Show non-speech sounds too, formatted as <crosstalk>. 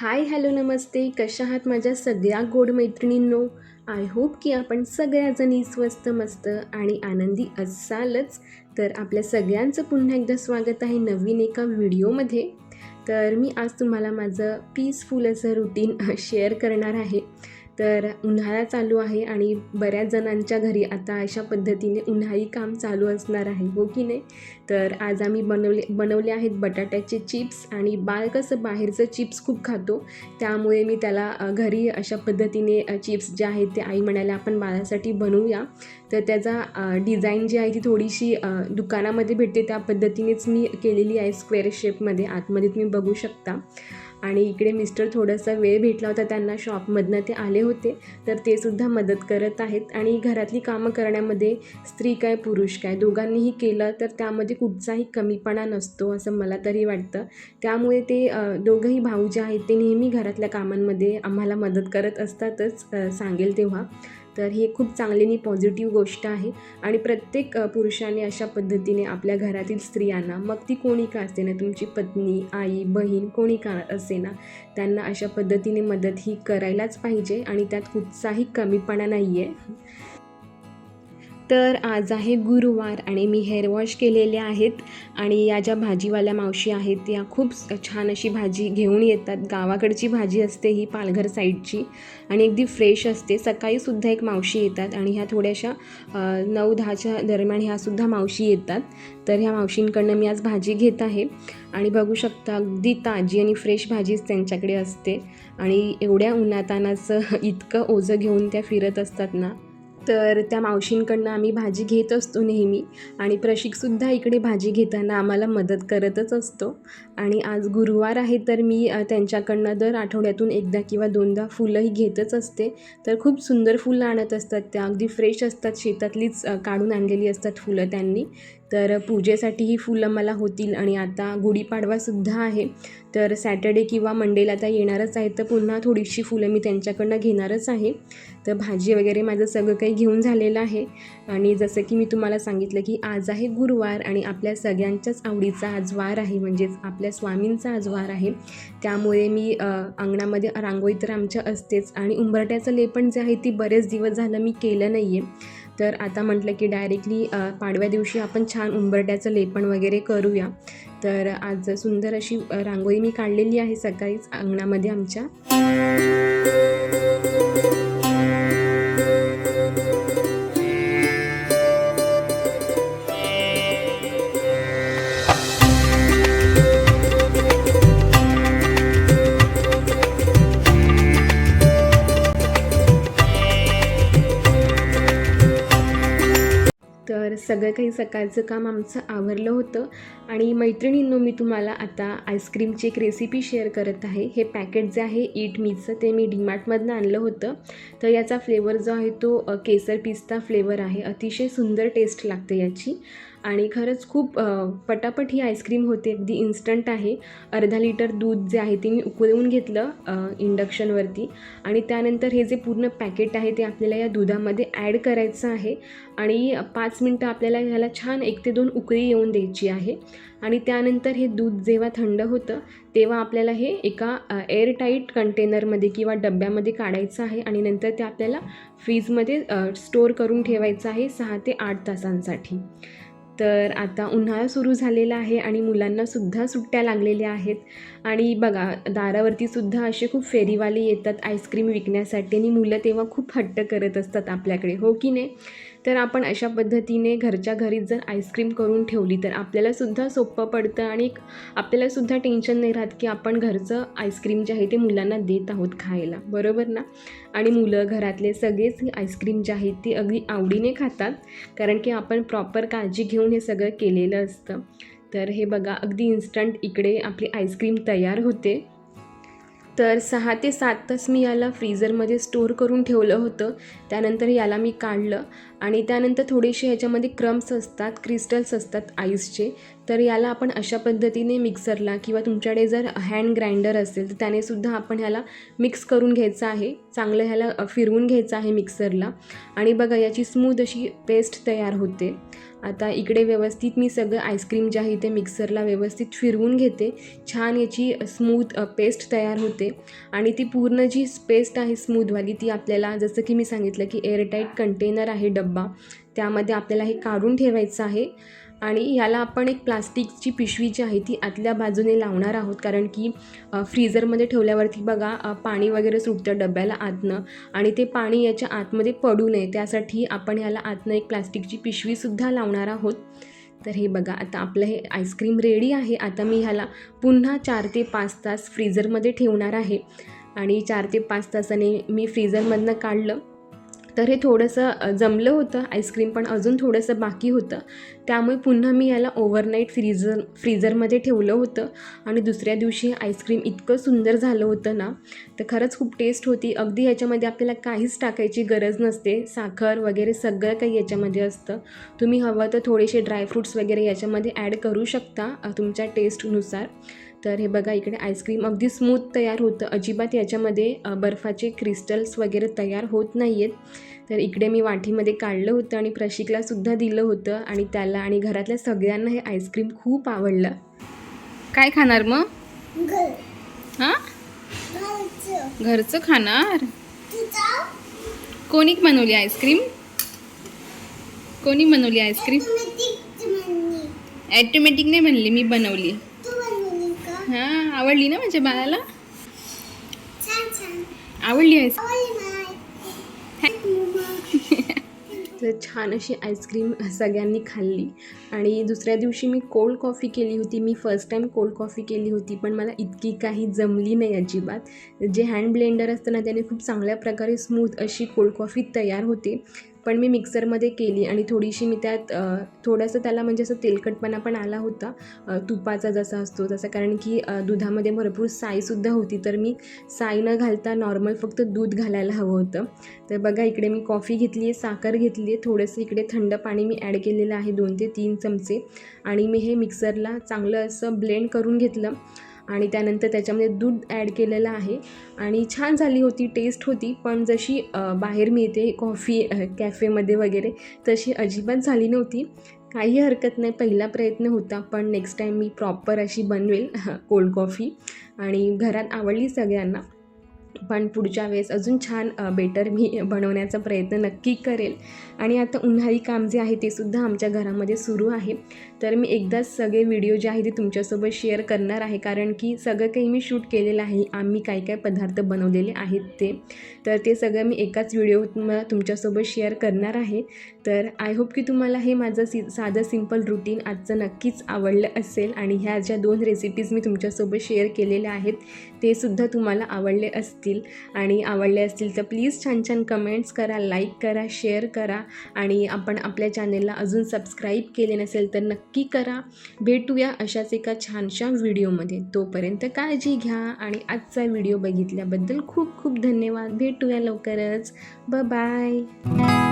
Hi hello नमस्ते. कशा आहात माझ्या सगळ्या गोड मैत्रिणींनो? आय होप की आपण सगळ्याजणी स्वस्त मस्त आणि आनंदी असालच. तर आपल्या सगळ्यांचं पुन्हा एकदा स्वागत आहे नवीन एका व्हिडिओमध्ये. तर मी आज तुम्हाला माझं पीसफुल असं रुटीन शेअर <laughs> करणार आहे. तर उन्हाळा चालू आहे आणि बऱ्याच जणांच्या घरी आता अशा पद्धतीने उन्हाळी काम चालू असणार आहे हो की नाही? तर आज आम्ही बनवले बनवले आहेत बटाट्याचे चिप्स आणि बाळ कसं बाहेरचं चिप्स खूप खातो त्यामुळे मी त्याला घरी अशा पद्धतीने चिप्स जे आहेत ते आई म्हणाल्या आपण बाळासाठी बनवूया. तर त्याचा डिझाईन जी आहे ती थोडीशी दुकानामध्ये भेटते त्या पद्धतीनेच मी केलेली आहे स्क्वेअर शेपमध्ये आतमध्ये तुम्ही बघू शकता. आणि इकडे मिस्टर थोडासा वेळ भेटला होता त्यांना शॉपमधनं ते आले होते तर ते सुद्धा मदत करत आहेत. आणि घरातली कामं करण्यामध्ये स्त्री काय पुरुष काय दोघांनीही केलं तर त्यामध्ये कुठचाही कमीपणा नसतो असं मला तरी वाटतं. त्यामुळे ते दोघंही भाऊ जे आहेत ते नेहमी घरातल्या कामांमध्ये आम्हाला मदत करत असतातच सांगेल तेव्हा. तर ही खूप चांगली आणि पॉझिटिव्ह गोष्ट आहे. आणि प्रत्येक पुरुषाने अशा पद्धतीने आपल्या घरातील स्त्रियांना मग ती कोणी का असते ना तुमची पत्नी आई बहीण कोणी का असे ना त्यांना अशा पद्धतीने मदत ही करायलाच पाहिजे आणि त्यात कुठचाही कमीपणा नाही आहे तर आज आहे गुरुवार आणि मी हेअर वॉश केलेले आहेत आणि या ज्या भाजीवाल्या मावशी आहेत त्या खूप छान अशी भाजी घेऊन येतात. गावाकडची भाजी असते ही पालघर साईडची आणि अगदी फ्रेश असते. सकाळीसुद्धा एक मावशी येतात आणि ह्या थोड्याशा नऊ दहाच्या दरम्यान ह्यासुद्धा मावशी येतात. तर ह्या मावशींकडनं मी आज भाजी घेत आहे आणि बघू शकता अगदी ताजी आणि फ्रेश भाजीच त्यांच्याकडे असते आणि एवढ्या उन्हातानाचं <laughs> इतकं ओझं घेऊन त्या फिरत असतात ना. तर त्या मावशींकडनं आम्ही भाजी घेत असतो नेहमी. आणि प्रशिकसुद्धा इकडे भाजी घेताना आम्हाला मदत करतच असतो. आणि आज गुरुवार आहे तर मी त्यांच्याकडनं दर आठवड्यातून एकदा किंवा दोनदा फुलंही घेतच असते. तर खूप सुंदर फुलं आणत असतात त्या. अगदी फ्रेश असतात. शेतातलीच काढून आणलेली असतात फुलं त्यांनी. तर पूजेसाठी ही फुलं मला होतील आणि आता गुढीपाडवासुद्धा आहे. तर सॅटर्डे किंवा मंडेला आता येणारच आहे तर पुन्हा थोडीशी फुलं मी त्यांच्याकडनं घेणारच आहे. तर भाजी वगैरे माझं सगळं काही घेऊन झालेलं आहे. आणि जसं की मी तुम्हाला सांगितलं की आज आहे गुरुवार आणि आपल्या सगळ्यांच्याच आवडीचा आज वार आहे म्हणजेच आपल्या स्वामींचा आज वार आहे. त्यामुळे मी अंगणामध्ये रांगोळी तर आमच्या असतेच आणि उंबरट्याचं लेपण जे आहे ती बरेच दिवस झालं मी केलं नाही आहे तर आता म्हटलं की डायरेक्टली पाडव्या दिवशी आपण छान उंबरट्याचं लेपण वगैरे करूया. तर आज सुंदर अशी रांगोळी मी काढलेली आहे सकाळीच अंगणामध्ये आमच्या. तर सगळं काही सकाळचं काम आमचं आवरलं होतं. आणि मैत्रिणींनो मी तुम्हाला आता आईस्क्रीमची एक रेसिपी शेअर करत आहे. हे पॅकेट जे आहे ईट मीचं ते मी डीमार्टमधनं आणलं होतं. तर याचा फ्लेवर जो आहे तो केसर पिस्ता फ्लेवर आहे. अतिशय सुंदर टेस्ट लागते याची. आणि खरंच खूप पटापट ही आईस्क्रीम होते. अगदी इन्स्टंट आहे. अर्धा लिटर दूध जे आहे ते मी उकळवून घेतलं इंडक्शनवरती आणि त्यानंतर हे जे पूर्ण पॅकेट आहे ते आपल्याला या दुधामध्ये ॲड करायचं आहे. आणि पाच मिनटं आपल्याला ह्याला छान एक ते दोन उकळी येऊन द्यायची आहे. आणि त्यानंतर हे दूध जेव्हा थंड होतं तेव्हा आपल्याला हे एका एअरटाईट कंटेनरमध्ये किंवा डब्यामध्ये काढायचं आहे. आणि नंतर ते आपल्याला फ्रीजमध्ये स्टोअर करून ठेवायचं आहे सहा ते आठ तासांसाठी. तर आता उन्हाळा सुरू झालेला आहे आणि मुलांनासुद्धा सुट्ट्या लागलेल्या आहेत. आणि बघा दारावरतीसुद्धा असे खूप फेरीवाले येतात आईस्क्रीम विकण्यासाठी आणि मुलं तेव्हा खूप हट्ट करत असतात आपल्याकडे हो की नाही? तर आपण अशा पद्धतीने घरच्या घरीच जर आईस्क्रीम करून ठेवली तर आपल्यालासुद्धा सोपं पडतं आणि आपल्यालासुद्धा टेन्शन नाही राहत की आपण घरचं आईस्क्रीम जे आहे ते मुलांना देत आहोत खायला. बरोबर ना? आणि मुलं घरातले सगळेच आईस्क्रीम जे आहे ती अगदी आवडीने खातात कारण की आपण प्रॉपर काळजी घेऊन हे सगळं केलेलं असतं. तर हे बघा अगदी इन्स्टंट इकडे आपली आईस्क्रीम तयार होते. तर सहा ते सात तास मी याला फ्रीजरमध्ये स्टोअर करून ठेवलं होतं. त्यानंतर याला मी काढलं आणि त्यानंतर थोडेसे ह्याच्यामध्ये क्रम्स असतात क्रिस्टल्स असतात आईसचे. तर याला आपण अशा पद्धतीने मिक्सरला किंवा तुमच्याकडे जर हँड ग्राइंडर असेल तर त्यानेसुद्धा आपण ह्याला मिक्स करून घ्यायचं आहे. चांगलं ह्याला फिरवून घ्यायचं आहे मिक्सरला आणि बघा याची स्मूथ अशी पेस्ट तयार होते. आता इकडे व्यवस्थित मी सगळं आईस्क्रीम जे आहे ते मिक्सरला व्यवस्थित फिरवून घेते. छान याची स्मूथ पेस्ट तयार होते. आणि ती पूर्ण जी पेस्ट आहे स्मूथवाली ती आपल्याला जसं की मी सांगितलं की एअरटाईट कंटेनर आहे डब्बा. त्यामध्ये आपल्याला हे काढून ठेवायचं आहे. आणि ह्याला आपण एक प्लास्टिकची पिशवी जी आहे ती आतल्या बाजूने लावणार आहोत. कारण की फ्रीजरमध्ये ठेवल्यावरती बघा पाणी वगैरे सुटतं डब्याला आतनं आणि ते पाणी याच्या आतमध्ये पडू नये. त्यासाठी आपण ह्याला आतनं एक प्लास्टिकची पिशवीसुद्धा लावणार आहोत. तर हे बघा आता आपलं हे आईस्क्रीम रेडी आहे. आता मी ह्याला पुन्हा चार ते पाच तास फ्रीजरमध्ये ठेवणार आहे. आणि चार ते पाच तासाने मी फ्रीजरमधनं काढलं. तर हे थोडंसं जमलं होतं. आईस्क्रीम पण अजून थोडंसं बाकी होतं. त्यामुळे पुन्हा मी याला ओव्हरनाईट फ्रीजर फ्रीझरमध्ये ठेवलं होतं. आणि दुसऱ्या दिवशी आईस्क्रीम इतकं सुंदर झालं होतं ना तर खरंच खूप टेस्ट होती. अगदी याच्यामध्ये आपल्याला काहीच टाकायची गरज नसते. साखर वगैरे सगळं काही याच्यामध्ये असतं. तुम्ही हवं तर थोडेसे ड्रायफ्रूट्स वगैरे याच्यामध्ये ॲड करू शकता तुमच्या टेस्टनुसार तर हे बघा इकडे आईस्क्रीम अगदी स्मूथ तयार होतं. अजिबात याच्यामध्ये बर्फाचे क्रिस्टल्स वगैरे तयार होत नाही आहेत तर इकडे मी वाटीमध्ये काढलं होतं आणि प्रशिकलासुद्धा दिलं होतं आणि त्याला आणि घरातल्या सगळ्यांना हे आईस्क्रीम खूप आवडलं. काय खाणार मग? घर. हां? घरचं. खाणार? कोणी बनवली आईस्क्रीम कोणी बनवली आईस्क्रीम ॲटोमॅटिक नाही बनली मी बनवली. हां आवडली ना माझ्या बाळाला? छान छान. आवडली आईस आवडली मला. मम्मा तर छान अशी आईस्क्रीम सगळ्यांनी खाल्ली. आणि दुसऱ्या दिवशी मी कोल्ड कॉफी केली होती. मी फर्स्ट टाईम कोल्ड कॉफी केली होती पण मला इतकी काही जमली नाही अजिबात. जे हँड ब्लेंडर असतं ना त्याने खूप चांगल्या प्रकारे स्मूथ अशी कोल्ड कॉफी तयार होते. पण मी मिक्सरमध्ये केली आणि थोडीशी मी त्यात थोडंसं त्याला म्हणजे असं तेलकटपणा पण आला होता. तुपाचा जसा असतो तसा. कारण की दुधामध्ये भरपूर साईसुद्धा होती. तर मी साई न घालता नॉर्मल फक्त दूध घालायला हवं होतं. तर बघा इकडे मी कॉफी घेतली आहे साखर घेतली आहे. थोडंसं इकडे थंड पाणी मी ॲड केलेलं आहे दोन ते तीन चमचे. आणि मी हे मिक्सरला चांगलं असं ब्लेंड करून घेतलं. आणि त्यानंतर त्याच्यामध्ये दूध ॲड केलेलं आहे. आणि छान झाली होती टेस्ट होती. पण जशी बाहेर मिळते कॉफी कॅफेमध्ये वगैरे तशी अजिबात झाली नव्हती. काही हरकत नाही. पहिला प्रयत्न होता पण नेक्स्ट टाईम मी प्रॉपर अशी बनवेल <laughs> कोल्ड कॉफी आणि घरात आवडली सगळ्यांना. पण पुढच्या वेळेस अजून छान बेटर मी बनवण्याचा प्रयत्न नक्की करेल. आणि आता उन्हाळी काम जे आहे ते सुद्धा आमच्या घरामध्ये सुरू आहे. तर मी एकदाच सगळे व्हिडिओ जे आहे ते तुमच्यासोबत शेअर करणार आहे. कारण की सगळं काही मी शूट केलेलं आहे. आम्ही काय काय पदार्थ बनवलेले आहेत ते. तर ते सगळं मी एकाच व्हिडिओ तुमच्यासोबत शेअर करणार आहे. तर आय होप की तुम्हाला हे माझं सि साधं सिंपल रुटीन आजचं नक्कीच आवडलं असेल. आणि ह्या ज्या दोन रेसिपीज मी तुमच्यासोबत शेअर केलेल्या आहेत ते सुद्धा तुम्हाला आवडले असतील आणि आवडले असतील तर प्लीज छान छान कमेंट्स करा लाईक करा शेअर करा आणि आपण आपल्या चॅनेलला अजून सबस्क्राईब केले नसेल तर नक्की करा. भेटूया अशाच एका छानशा व्हिडिओमध्ये तोपर्यंत काळजी घ्या आणि आजचा व्हिडिओ बघितल्याबद्दल खूप खूप धन्यवाद. भेटूया लवकरच. ब बाय